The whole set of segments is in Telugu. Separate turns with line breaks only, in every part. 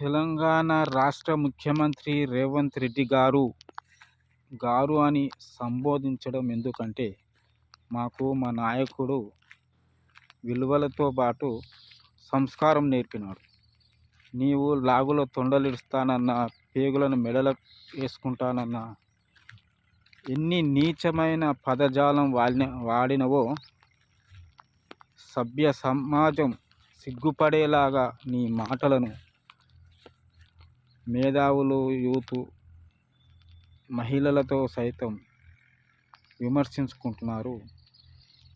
తెలంగాణ రాష్ట్ర ముఖ్యమంత్రి రేవంత్ రెడ్డి గారు గారు అని సంబోధించడం ఎందుకంటే మాకు మా నాయకుడు విలువలతో పాటు సంస్కారం నేర్పినాడు. నీవు లాగులో తొండలిడుస్తానన్న పేగులను మెడల వేసుకుంటానన్న ఎన్ని నీచమైన పదజాలం వాడిన వాడినవో సభ్య సమాజం సిగ్గుపడేలాగా నీ మాటలను మేధావులు యూత్ మహిళలతో సైతం విమర్శించుకుంటున్నారు.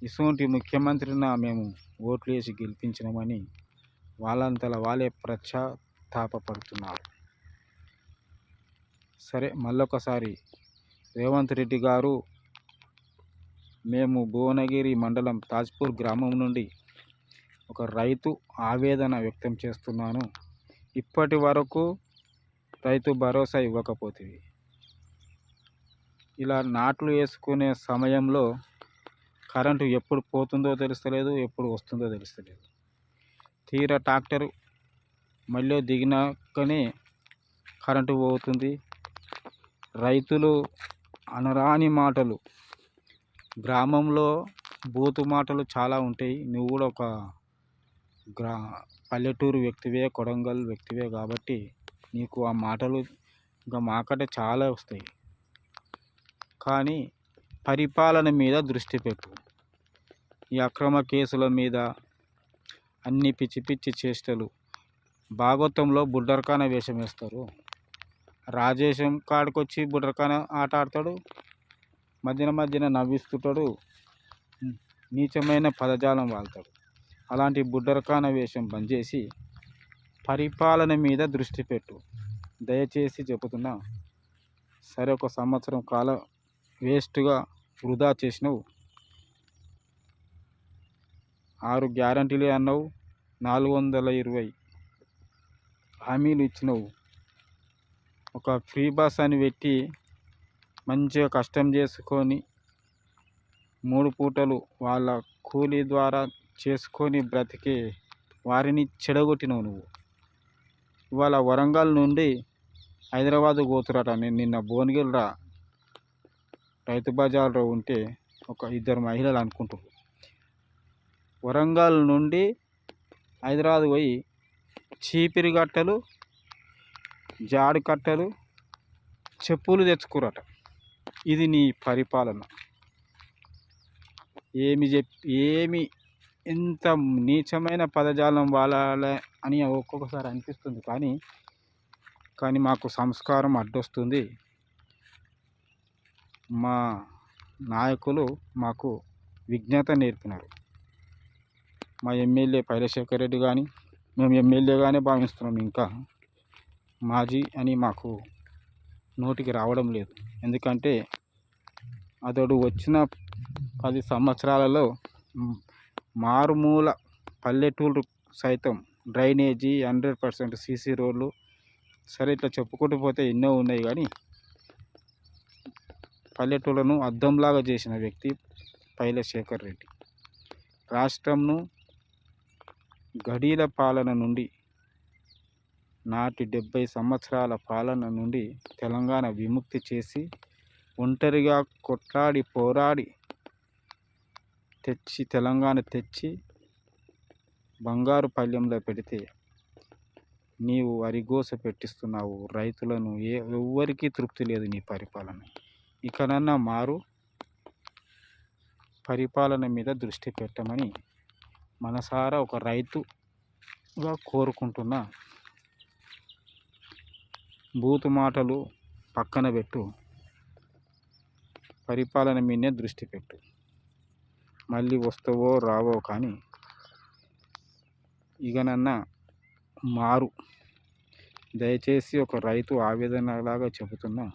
ఇటువంటి ముఖ్యమంత్రిన మేము ఓట్లు వేసి గెలిపించినామని వాళ్ళంతలా వాళ్ళే పడుతున్నారు సరే మళ్ళొకసారి రేవంత్ రెడ్డి గారు మేము భువనగిరి మండలం తాజ్పూర్ గ్రామం నుండి ఒక రైతు ఆవేదన వ్యక్తం చేస్తున్నాను. ఇప్పటి వరకు రైతు భరోసా ఇవ్వకపోతుంది ఇలా నాట్లు వేసుకునే సమయంలో కరెంటు ఎప్పుడు పోతుందో తెలుస్తలేదు ఎప్పుడు వస్తుందో తెలుస్తలేదు. తీరా ట్రాక్టర్ మళ్ళీ దిగినాకనే కరెంటు పోతుంది. రైతులు అనరాని మాటలు. గ్రామంలో బూతు మాటలు చాలా ఉంటాయి. నువ్వు కూడా ఒక గ్రా పల్లెటూరు వ్యక్తివే కొడంగల్ వ్యక్తివే కాబట్టి నీకు ఆ మాటలు ఇంకా మాకట చాలా వస్తాయి. కానీ పరిపాలన మీద దృష్టి పెట్టు. ఈ అక్రమ కేసుల మీద అన్ని పిచ్చి పిచ్చి చేష్టలు భాగవతంలో బుడ్డర్కాన వేషం వేస్తారు. రాజేశం కాడికొచ్చి బుడ్డర్కాన ఆట ఆడతాడు. మధ్యన మధ్యన నవ్విస్తుంటాడు. నీచమైన పదజాలం వాళ్తాడు. అలాంటి బుడ్డరకాన వేషం బంద్ చేసి పరిపాలన మీద దృష్టి పెట్టు. దయచేసి చెబుతున్నా సరే ఒక సంవత్సరం కాలం వేస్ట్గా వృధా చేసినావు. ఆరు గ్యారంటీలు అన్నావు నాలుగు వందల ఇరవై హామీలు ఇచ్చినావు. ఒక ఫ్రీ బస్ అని పెట్టి మంచిగా కష్టం చేసుకొని మూడు పూటలు వాళ్ళ కూలీ ద్వారా చేసుకొని బ్రతికే వారిని చెడగొట్టినావు నువ్వు. ఇవాళ వరంగల్ నుండి హైదరాబాద్ పోతురట నేను నిన్న భువనగిరిరా రైతు బజార్లో ఉంటే ఒక ఇద్దరు మహిళలు అనుకుంటారు వరంగల్ నుండి హైదరాబాద్ పోయి చీపిరి కట్టలు జాడి కట్టలు చెప్పులు తెచ్చుకురట. ఇది నీ పరిపాలన. ఏమి చెప్ ఏమి ఎంత నీచమైన పదజాలం వాళ్ళ అని ఒక్కొక్కసారి అనిపిస్తుంది. కానీ కానీ మాకు సంస్కారం అడ్డొస్తుంది. మా నాయకులు మాకు విజ్ఞత నేర్పినారు. మా ఎమ్మెల్యే పైలశేఖర్ రెడ్డి కానీ మేము ఎమ్మెల్యేగానే భావిస్తున్నాం ఇంకా. మాజీ అని మాకు నోటికి రావడం లేదు. ఎందుకంటే అతడు వచ్చిన పది సంవత్సరాలలో మారుమూల పల్లెటూరు సైతం డ్రైనేజీ హండ్రెడ్ పర్సెంట్ సీసీ రోడ్లు. సరే ఇట్లా చెప్పుకుంటూ పోతే ఎన్నో ఉన్నాయి కానీ పల్లెటూళ్ళను అద్దంలాగా చేసిన వ్యక్తి పైల శేఖర్ రెడ్డి. రాష్ట్రంను గడీల పాలన నుండి నాటి డెబ్బై సంవత్సరాల పాలన నుండి తెలంగాణ విముక్తి చేసి ఒంటరిగా కొట్లాడి పోరాడి తెచ్చి తెలంగాణ తెచ్చి బంగారు పళ్ళెంలో పెడితే నీవు అరిగోస పెట్టిస్తున్నావు. రైతులను ఏ ఎవ్వరికీ తృప్తి లేదు నీ పరిపాలన. ఇకనన్నా మారు పరిపాలన మీద దృష్టి పెట్టమని మనసారా ఒక రైతుగా కోరుకుంటున్నా బూతు మాటలు పక్కన పెట్టు. పరిపాలన మీదనే దృష్టి పెట్టు. మళ్ళీ వస్తావో రావో కానీ ఇకనన్నా మారు. దయచేసి ఒక రైతు ఆవేదనలాగా చెబుతున్నా.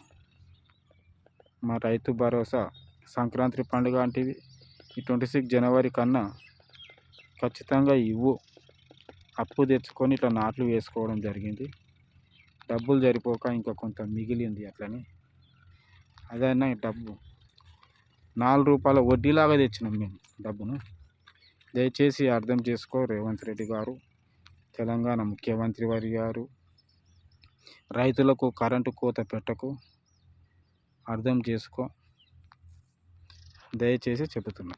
మా రైతు భరోసా సంక్రాంతి పండుగ వంటివి ఈ ట్వంటీ సిక్స్ జనవరి కన్నా ఖచ్చితంగా ఇవ్వు. అప్పు తెచ్చుకొని ఇట్లా నాట్లు వేసుకోవడం జరిగింది. డబ్బులు సరిపోక ఇంకా కొంత మిగిలింది అట్లని. అదన్నా డబ్బు. నాలుగు రూపాయల వడ్డీలాగా తెచ్చినాం మేము డబ్బును. దయచేసి అర్థం చేసుకో రేవంత్ రెడ్డి గారు. తెలంగాణ ముఖ్యమంత్రి వారి గారు. రైతులకు కరెంటు కోత పెట్టకు. అర్థం చేసుకో. దయచేసి చెబుతున్నా.